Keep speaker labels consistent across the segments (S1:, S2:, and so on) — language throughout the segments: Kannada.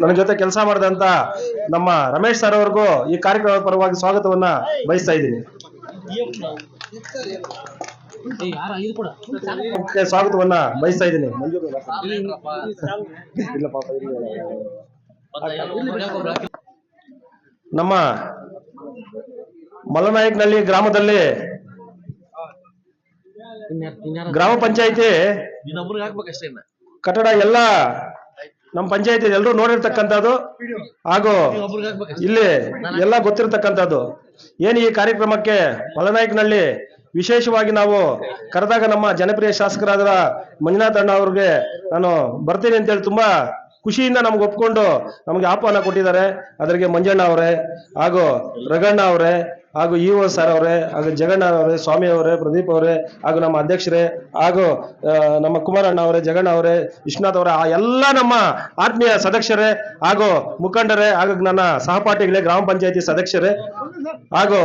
S1: ನನ್ನ ಜೊತೆ ಕೆಲಸ ಮಾಡಿದಂತ ನಮ್ಮ ರಮೇಶ್ ಸರ್ ಅವ್ರಿಗೂ ಈ ಕಾರ್ಯಕ್ರಮದ ಪರವಾಗಿ ಸ್ವಾಗತವನ್ನ ಬಯಸ್ತಾ ಇದ್ದೀನಿ. ಸ್ವಾಗತವನ್ನ ಬಯಸ್ತಾ ಇದ್ದೀನಿ. ನಮ್ಮ ಮಲನಾಯಕ್ನಲ್ಲಿ ಗ್ರಾಮದಲ್ಲಿ ಗ್ರಾಮ ಪಂಚಾಯಿತಿ ಕಟ್ಟಡ ಎಲ್ಲ ನಮ್ಮ ಪಂಚಾಯತಿ ಎಲ್ಲರೂ ನೋಡಿರ್ತಕ್ಕಂಥದ್ದು. ಹಾಗೂ ಇಲ್ಲಿ ಎಲ್ಲ ಗೊತ್ತಿರತಕ್ಕಂಥದ್ದು. ಏನು ಈ ಕಾರ್ಯಕ್ರಮಕ್ಕೆ ಮಲನಾಯಕನಹಳ್ಳಿ ವಿಶೇಷವಾಗಿ ನಾವು ಕರೆದಾಗ ನಮ್ಮ ಜನಪ್ರಿಯ ಶಾಸಕರಾದ ಮಂಜುನಾಥ್ ಅಣ್ಣ ಅವ್ರಿಗೆ ನಾನು ಬರ್ತೀನಿ ಅಂತೇಳಿ ತುಂಬಾ ಖುಷಿಯಿಂದ ನಮ್ಗೆ ಒಪ್ಕೊಂಡು ನಮಗೆ ಆಹ್ವಾನ ಕೊಟ್ಟಿದ್ದಾರೆ. ಅದರಿಗೆ ಮಂಜಣ್ಣ ಅವರೇ ಹಾಗೂ ರಗಣ್ಣ ಅವರೇ ಹಾಗೂ ಇ ಒ ಸರ್ ಅವರೇ ಹಾಗೂ ಜಗಣ್ಣ ಅವರೇ ಸ್ವಾಮಿ ಅವರೇ ಪ್ರದೀಪ್ ಅವರೇ ಹಾಗೂ ನಮ್ಮ ಅಧ್ಯಕ್ಷರೇ ಹಾಗೂ ನಮ್ಮ ಕುಮಾರಣ್ಣ ಅವರೇ ಜಗಣ್ಣ ಅವರೇ ವಿಶ್ವನಾಥ್ ಅವರೇ ಆ ಎಲ್ಲ ನಮ್ಮ ಆತ್ಮೀಯ ಸದಸ್ಯರೇ ಹಾಗೂ ಮುಖಂಡರೇ ಹಾಗೂ ನನ್ನ ಸಹಪಾಠಿಗಳೇ ಗ್ರಾಮ ಪಂಚಾಯತಿ ಸದಸ್ಯರೇ ಹಾಗೂ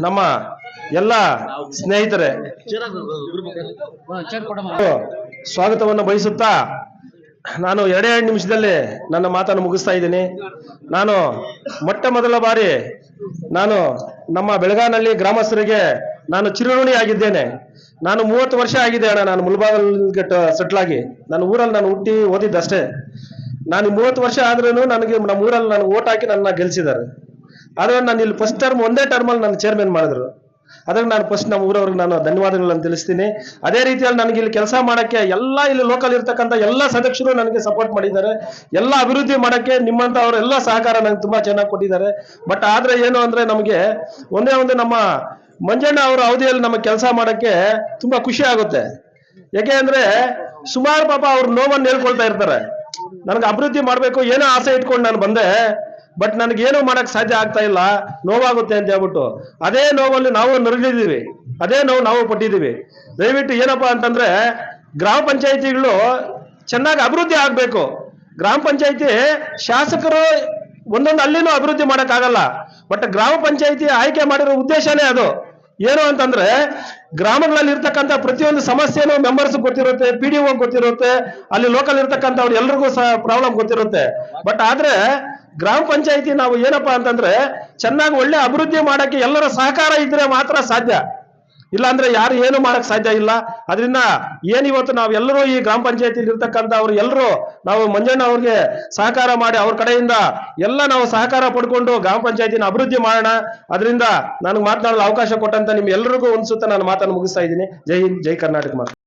S1: ನಮ್ಮ ಎಲ್ಲ ಸ್ನೇಹಿತರೆ. ಸ್ವಾಗತವನ್ನು ಬಯಸುತ್ತಾ ನಾನು ಎರಡೇ ಎರಡು ನಿಮಿಷದಲ್ಲಿ ನನ್ನ ಮಾತನ್ನು ಮುಗಿಸ್ತಾ ಇದ್ದೀನಿ. ನಾನು ಮೊಟ್ಟ ಮೊದಲ ಬಾರಿ ನಾನು ನಮ್ಮ ಬೆಳಗಾನಲ್ಲಿ ಗ್ರಾಮಸ್ಥರಿಗೆ ನಾನು ಚಿರಋಣಿ ಆಗಿದ್ದೇನೆ. ನಾನು ಮೂವತ್ತು ವರ್ಷ ಆಗಿದೆ ಅಣ್ಣ, ನಾನು ಮುಲ್ಬಾಗಲ್ಗೆ ಸೆಟ್ಲಾಗಿ. ಆಗಿ ನಾನು ಊರಲ್ಲಿ ನಾನು ಹುಟ್ಟಿ ಓದಿದ್ದಷ್ಟೇ. ನಾನು ಮೂವತ್ತು ವರ್ಷ ಆದ್ರೂ ನನಗೆ ನಮ್ಮ ಊರಲ್ಲಿ ನಾನು ಓಟ್ ಹಾಕಿ ನನ್ನ ಗೆಲ್ಸಿದ್ದಾರೆ. ಆದರೆ ನಾನು ಇಲ್ಲಿ ಫಸ್ಟ್ ಟರ್ಮ್ ಒಂದೇ ಟರ್ಮಲ್ಲಿ ನನ್ನ ಚೇರ್ಮನ್ ಮಾಡಿದ್ರು. ಅದಕ್ಕೆ ನಾನು ಫಸ್ಟ್ ನಮ್ಮ ಊರವ್ರಿಗೆ ನಾನು ಧನ್ಯವಾದಗಳನ್ನು ತಿಳಿಸ್ತೀನಿ. ಅದೇ ರೀತಿಯಲ್ಲಿ ನನಗೆ ಇಲ್ಲಿ ಕೆಲಸ ಮಾಡೋಕ್ಕೆ ಎಲ್ಲ ಇಲ್ಲಿ ಲೋಕಲ್ ಇರ್ತಕ್ಕಂಥ ಎಲ್ಲ ಸದಸ್ಯರು ನನಗೆ ಸಪೋರ್ಟ್ ಮಾಡಿದ್ದಾರೆ. ಎಲ್ಲ ಅಭಿವೃದ್ಧಿ ಮಾಡೋಕ್ಕೆ ನಿಮ್ಮಂಥ ಅವರೆಲ್ಲ ಸಹಕಾರ ನನಗೆ ತುಂಬಾ ಚೆನ್ನಾಗಿ ಕೊಟ್ಟಿದ್ದಾರೆ. ಬಟ್ ಆದರೆ ಏನು ಅಂದ್ರೆ ನಮಗೆ ಒಂದೇ ಒಂದು ನಮ್ಮ ಮಂಜಣ್ಣ ಅವರ ಅವಧಿಯಲ್ಲಿ ನಮಗೆ ಕೆಲಸ ಮಾಡೋಕ್ಕೆ ತುಂಬಾ ಖುಷಿ ಆಗುತ್ತೆ. ಯಾಕೆ ಅಂದ್ರೆ ಸುಮಾರು ಪಾಪ ಅವ್ರ ನೋವನ್ನು ಹೇಳ್ಕೊಳ್ತಾ ಇರ್ತಾರೆ. ನನಗೆ ಅಭಿವೃದ್ಧಿ ಮಾಡಬೇಕು ಏನೋ ಆಸೆ ಇಟ್ಕೊಂಡು ನಾನು ಬಂದೆ. ಬಟ್ ನನಗೇನು ಮಾಡಕ್ ಸಾಧ್ಯ ಆಗ್ತಾ ಇಲ್ಲ. ನೋವಾಗುತ್ತೆ ಅಂತ ಹೇಳ್ಬಿಟ್ಟು. ಅದೇ ನೋವಲ್ಲಿ ನಾವು ನರಳಿದೀವಿ ಅದೇ ನೋವು ನಾವು ಪಟ್ಟಿದ್ದೀವಿ. ದಯವಿಟ್ಟು ಏನಪ್ಪಾ ಅಂತಂದ್ರೆ ಗ್ರಾಮ ಪಂಚಾಯಿತಿಗಳು ಚೆನ್ನಾಗಿ ಅಭಿವೃದ್ಧಿ ಆಗಬೇಕು. ಗ್ರಾಮ ಪಂಚಾಯಿತಿ ಶಾಸಕರು ಒಂದೊಂದು ಅಲ್ಲಿನೂ ಅಭಿವೃದ್ಧಿ ಮಾಡೋಕ್ಕಾಗಲ್ಲ. ಬಟ್ ಗ್ರಾಮ ಪಂಚಾಯಿತಿ ಆಯ್ಕೆ ಮಾಡಿರೋ ಉದ್ದೇಶನೇ ಅದು. ಏನು ಅಂತಂದ್ರೆ ಗ್ರಾಮಗಳಲ್ಲಿ ಇರ್ತಕ್ಕಂಥ ಪ್ರತಿಯೊಂದು ಸಮಸ್ಯೆನೂ ಮೆಂಬರ್ಸ್ ಗೊತ್ತಿರುತ್ತೆ ಪಿ ಡಿ ಗೊತ್ತಿರುತ್ತೆ, ಅಲ್ಲಿ ಲೋಕಲ್ ಇರ್ತಕ್ಕಂಥವ್ರು ಎಲ್ರಿಗೂ ಸಹ ಪ್ರಾಬ್ಲಮ್ ಗೊತ್ತಿರುತ್ತೆ. ಬಟ್ ಆದ್ರೆ ಗ್ರಾಮ ಪಂಚಾಯಿತಿ ನಾವು ಏನಪ್ಪಾ ಅಂತಂದ್ರೆ ಚೆನ್ನಾಗಿ ಒಳ್ಳೆ ಅಭಿವೃದ್ಧಿ ಮಾಡಕ್ಕೆ ಎಲ್ಲರ ಸಹಕಾರ ಇದ್ರೆ ಮಾತ್ರ ಸಾಧ್ಯ. ಇಲ್ಲ ಅಂದ್ರೆ ಯಾರು ಏನು ಮಾಡಕ್ ಸಾಧ್ಯ ಇಲ್ಲ. ಅದರಿಂದ ಏನಿವತ್ತು ನಾವೆಲ್ಲರೂ ಈ ಗ್ರಾಮ ಪಂಚಾಯತಿಲಿ ಇರ್ತಕ್ಕಂಥ ಅವ್ರು ಎಲ್ಲರೂ ನಾವು ಮಂಜಣ್ಣ ಅವ್ರಿಗೆ ಸಹಕಾರ ಮಾಡಿ ಅವ್ರ ಕಡೆಯಿಂದ ಎಲ್ಲ ನಾವು ಸಹಕಾರ ಪಡ್ಕೊಂಡು ಗ್ರಾಮ ಪಂಚಾಯತಿನ ಅಭಿವೃದ್ಧಿ ಮಾಡೋಣ. ಅದರಿಂದ ನನಗೆ ಮಾತನಾಡಲು ಅವಕಾಶ ಕೊಟ್ಟಂತ ನಿಮ್ಗೆಲ್ಲರಿಗೂ ಒಂದ್ಸುತ್ತ ಒಂದು ಸುತ್ತ ನಾನು ಮಾತನ್ನು ಮುಗಿಸ್ತಾ ಇದ್ದೀನಿ. ಜೈ ಹಿಂದ್, ಜೈ ಕರ್ನಾಟಕ ಮಾತು.